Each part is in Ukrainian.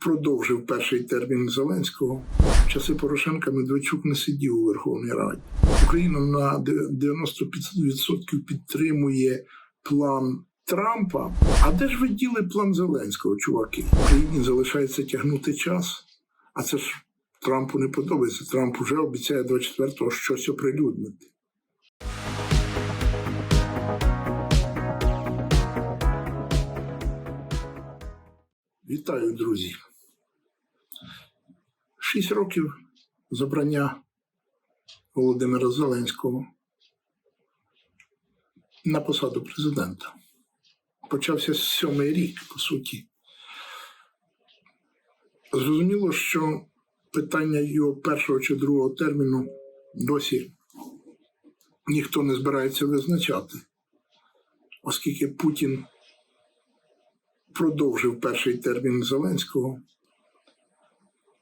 продовжив перший термін Зеленського. В часи Порошенка Медведчук не сидів у Верховній Раді. Україна на 90% підтримує план Трампа. А де ж ви діли план Зеленського, чуваки? Україні залишається тягнути час, а це ж Трампу не подобається. Трамп вже обіцяє 24-го щось оприлюднити. Вітаю, друзі. Шість років забрання Володимира Зеленського на посаду президента. Почався сьомий рік, по суті. Зрозуміло, що питання його першого чи другого терміну досі ніхто не збирається визначати, оскільки Путін продовжив перший термін Зеленського.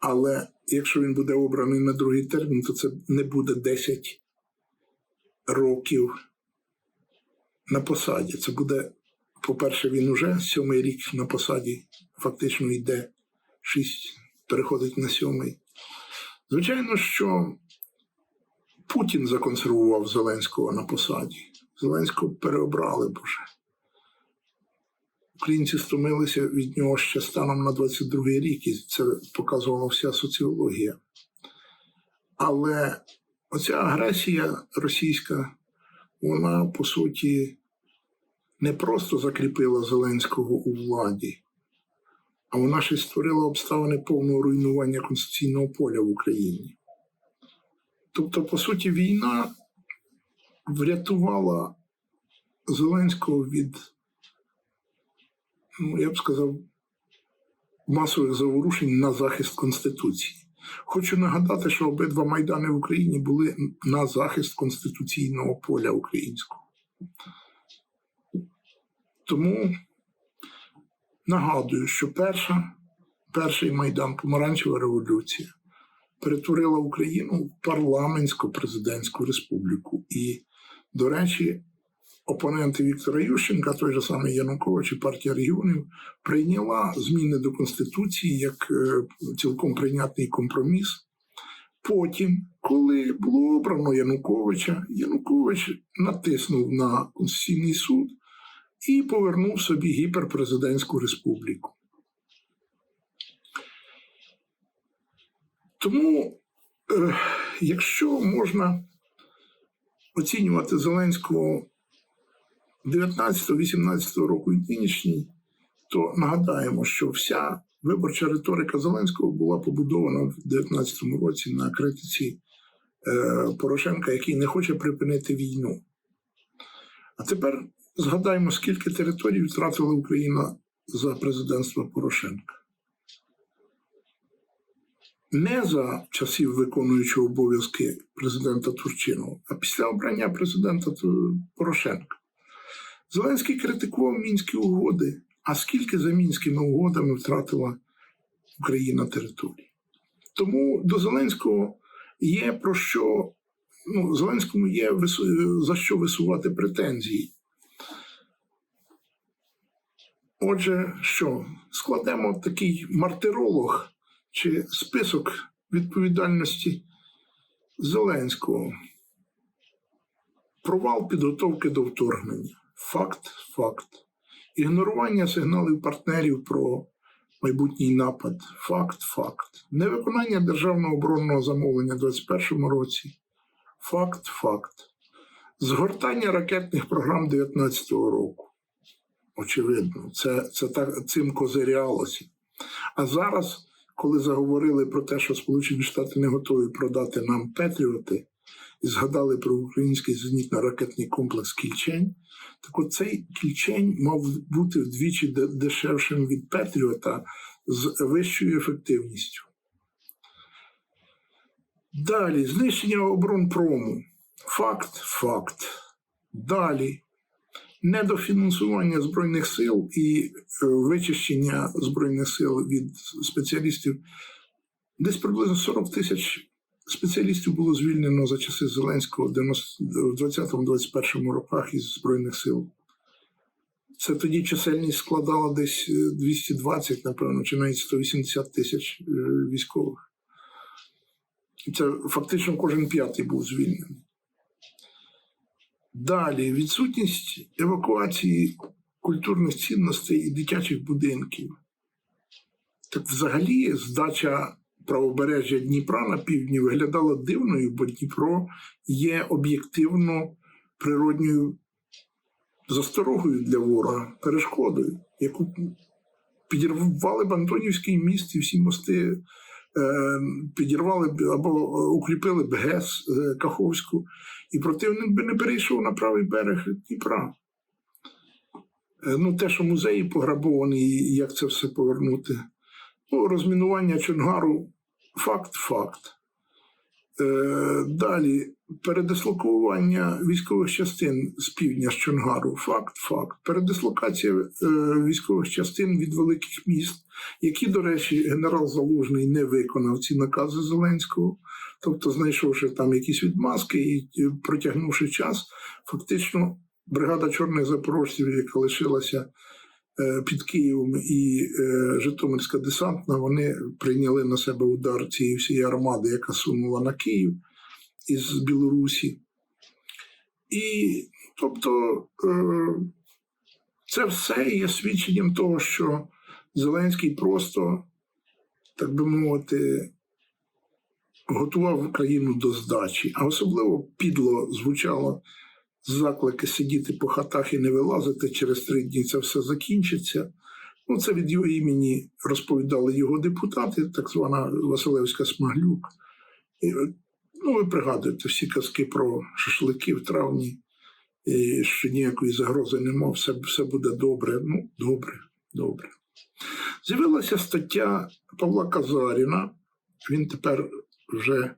Але якщо він буде обраний на другий термін, то це не буде 10 років на посаді. Це буде, по-перше, він уже сьомий рік на посаді, фактично йде шість, переходить на сьомий. Звичайно, що Путін законсервував Зеленського на посаді. Зеленського переобрали б уже. Українці стомилися від нього ще станом на 22-й рік, і це показувала вся соціологія. Але оця агресія російська, вона по суті не просто закріпила Зеленського у владі, а вона ще створила обставини повного руйнування конституційного поля в Україні. Тобто, по суті, війна врятувала Зеленського від я б сказав, масових заворушень на захист Конституції. Хочу нагадати, що обидва майдани в Україні були на захист конституційного поля українського. Тому нагадую, що перша, перший майдан Помаранчева революція перетворила Україну в парламентсько-президентську республіку. І, до речі, опоненти Віктора Ющенка, той же самий Янукович і партія регіонів, прийняла зміни до Конституції як е, цілком прийнятний компроміс. Потім, коли було обрано Януковича, Янукович натиснув на Конституційний суд і повернув собі гіперпрезидентську республіку. Тому, е, якщо можна оцінювати Зеленського 19-18 року і нинішній, то нагадаємо, що вся виборча риторика Зеленського була побудована в 2019 році на критиці е, Порошенка, який не хоче припинити війну. А тепер згадаємо, скільки територій втратила Україна за президентства Порошенка. Не за часів виконуючого обов'язки президента Турчинова, а після обрання президента Порошенка. Зеленський критикував мінські угоди. А скільки за мінськими угодами втратила Україна території? Тому до Зеленського є про що, ну, Зеленському є за що висувати претензії. Отже, що, складемо такий мартиролог чи список відповідальності Зеленського. Провал підготовки до вторгнення. Факт, факт. Ігнорування сигналів партнерів про майбутній напад. Факт, факт. Невиконання державного оборонного замовлення у 2021 році. Факт, факт. Згортання ракетних програм 2019 року. Очевидно, це, це так, цим козирялося. А зараз, коли заговорили про те, що Сполучені Штати не готові продати нам Петріоти, згадали про український зенітно-ракетний комплекс Кільчень, так от цей кільчень мав бути вдвічі дешевшим від Петріота з вищою ефективністю. Далі знищення оборонпрому. Факт, факт. Далі недофінансування Збройних сил і е, вичищення Збройних сил від спеціалістів. Десь приблизно 40 тисяч спеціалістів було звільнено за часи Зеленського в 20-21 роках із Збройних сил. Це тоді чисельність складала десь е, 220, напевно, чи навіть 180 тисяч е, військових. Це фактично кожен п'ятий був звільнений. Далі відсутність евакуації культурних цінностей і дитячих будинків. Так взагалі здача правобережжя Дніпра на півдні виглядала дивною, бо Дніпро є об'єктивно природньою засторогою для ворога, перешкодою, яку підірвали б Антонівський міст і всі мости е, підірвали б або укріпили б ГЕС е, Каховську, і противник би не перейшов на правий берег Дніпра. Е, Ну, те, що музеї пограбовані, як це все повернути. Ну, розмінування Чонгару факт, факт. Е, далі передислокування військових частин з півдня з Чонгару. Факт, факт. Передислокація е, військових частин від великих міст, які, до речі, генерал Залужний не виконав ці накази Зеленського. Тобто, знайшовши там якісь відмазки і е, протягнувши час, фактично бригада чорних запорожців, яка лишилася під Києвом і е, Житомирська десантна, вони прийняли на себе удар цієї всієї армади, яка сунула на Київ із Білорусі. І тобто е, це все є свідченням того, що Зеленський просто, так би мовити, готував країну до здачі, а особливо підло звучало заклики сидіти по хатах і не вилазити через три дні. Це все закінчиться. Ну, це від його імені розповідали його депутати, так звана Василевська Смаглюк. І, ну, ви пригадуєте всі казки про шашлики в травні, і що ніякої загрози нема, все, все буде добре. Ну, добре, добре. З'явилася стаття Павла Казаріна. Він тепер вже,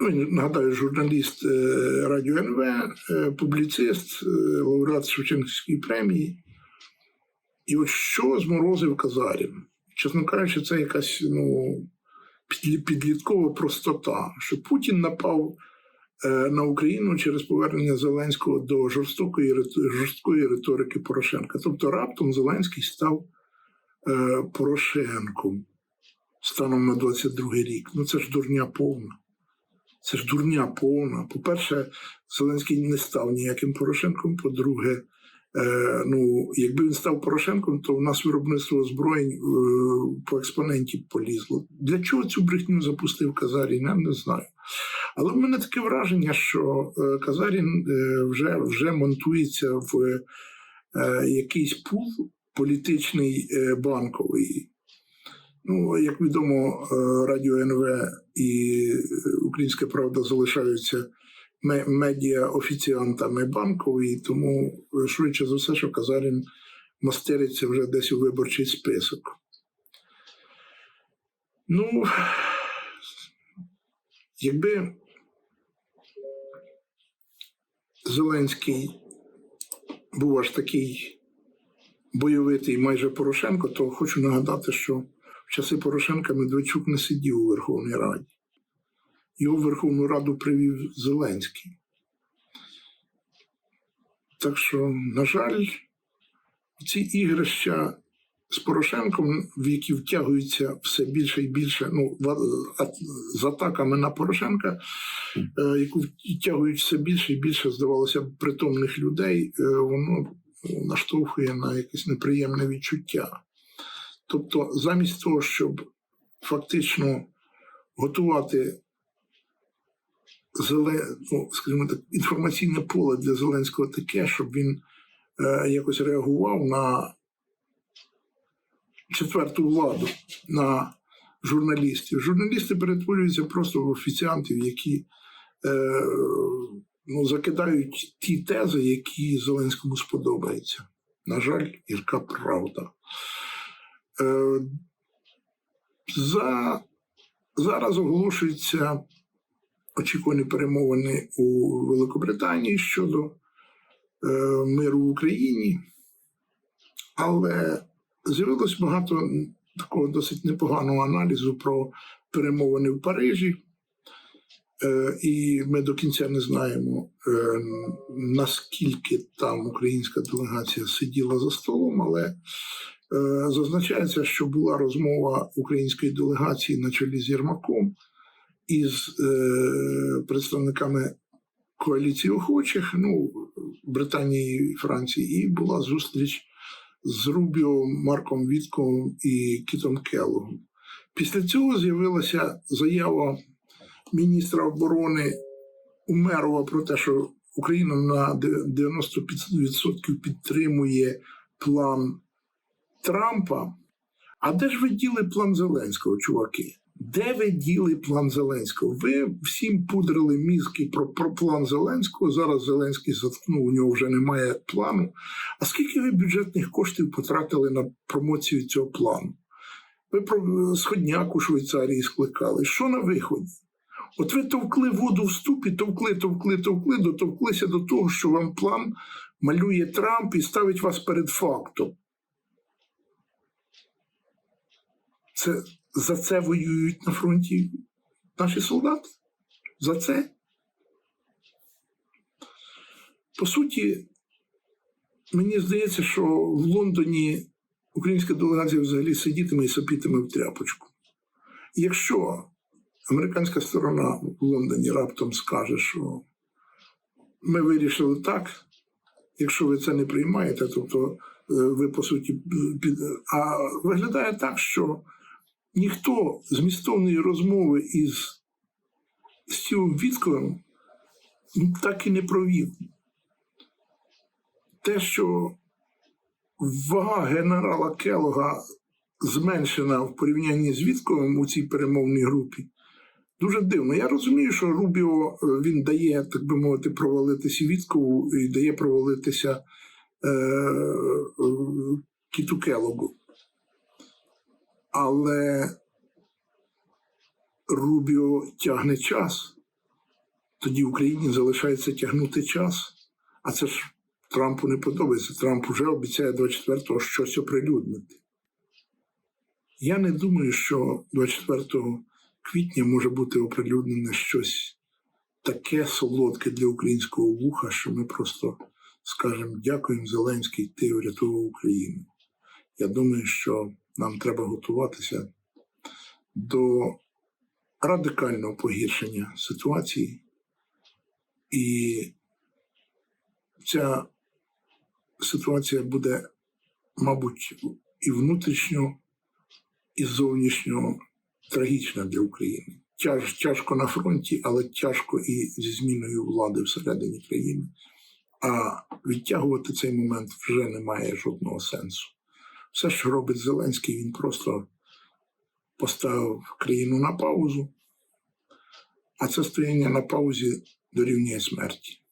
нагадаю, журналіст е, Радіо НВ, е, публіцист, е, лауреат Шевченківської премії. І от що зморозив Казарін? Чесно кажучи, це якась ну, підліткова простота, що Путін напав на Україну через повернення Зеленського до жорстокої, жорсткої риторики Порошенка. Тобто раптом Зеленський став Порошенком станом на 22 рік. Ну це ж дурня повна. Це ж дурня повна. По-перше, Зеленський не став ніяким Порошенком. По-друге, е, ну, якби він став Порошенком, то в нас виробництво озброєнь е, по експоненті полізло. Для чого цю брехню запустив Казарін, я не знаю. Але в мене таке враження, що е, Казарін е, вже, вже монтується в е, якийсь пул політичний е, банковий. Ну, як відомо, е, Радіо НВ і е, Українська Правда залишаються ме- медіа-офіціантами банкової, тому е, швидше за все, що Казарін мастериться вже десь у виборчий список. Ну, якби Зеленський був аж такий бойовитий майже Порошенко, то хочу нагадати, що в часи Порошенка Медведчук не сидів у Верховній Раді. Його в Верховну Раду привів Зеленський. Так що, на жаль, ці ігрища з Порошенком, в які втягуються все більше і більше, ну, з атаками на Порошенка, е, яку втягують все більше і більше, здавалося б, притомних людей, е, воно наштовхує на якесь неприємне відчуття. Тобто, замість того, щоб фактично готувати зеле, ну, скажімо так, інформаційне поле для Зеленського таке, щоб він е, якось реагував на четверту владу, на журналістів. Журналісти перетворюються просто в офіціантів, які е, ну, закидають ті тези, які Зеленському сподобаються. На жаль, гірка правда. Е, за, зараз оголошуються очікувані перемовини у Великобританії щодо е, миру в Україні, але з'явилось багато такого досить непоганого аналізу про перемовини в Парижі. Е, І ми до кінця не знаємо, е, наскільки там українська делегація сиділа за столом, але зазначається, що була розмова української делегації на чолі з Єрмаком із е, представниками коаліції охочих, ну, Британії Франції, і була зустріч з Рубіо, Марком Вітком і Кітом Келлогом. Після цього з'явилася заява міністра оборони Умерова про те, що Україна на 90% підтримує план Трампа. А де ж ви діли план Зеленського, чуваки? Де ви діли план Зеленського? Ви всім пудрили мізки про, про план Зеленського. Зараз Зеленський заткнув, у нього вже немає плану. А скільки ви бюджетних коштів потратили на промоцію цього плану? Ви про сходняк у Швейцарії скликали. Що на виході? От ви товкли воду в ступі, товкли, товкли, товкли, дотовклися до того, що вам план малює Трамп і ставить вас перед фактом. Це за це воюють на фронті наші солдати? За це? По суті, мені здається, що в Лондоні українська делегація взагалі сидітиме і сопітиме в тряпочку. Якщо американська сторона в Лондоні раптом скаже, що ми вирішили так, якщо ви це не приймаєте, тобто ви по суті. А виглядає так, що ніхто змістовної розмови із Стівом Вітковим так і не провів. Те, що вага генерала Келога зменшена в порівнянні з Вітковим у цій перемовній групі, дуже дивно. Я розумію, що Рубіо е, він дає, так би мовити, провалитися Віткову і дає провалитися е, е, Кіту Келогу. Але Рубіо тягне час, тоді Україні залишається тягнути час. А це ж Трампу не подобається. Трамп вже обіцяє 24-го щось оприлюднити. Я не думаю, що 24 квітня може бути оприлюднене щось таке солодке для українського вуха, що ми просто скажемо дякуємо Зеленський, ти врятував Україну. Я думаю, що нам треба готуватися до радикального погіршення ситуації, і ця ситуація буде, мабуть, і внутрішньо, і зовнішньо трагічна для України. Тяж, тяжко на фронті, але тяжко і зі зміною влади всередині країни. А відтягувати цей момент вже не має жодного сенсу. Все, що робить Зеленський, він просто поставив країну на паузу, а це стояння на паузі дорівнює смерті.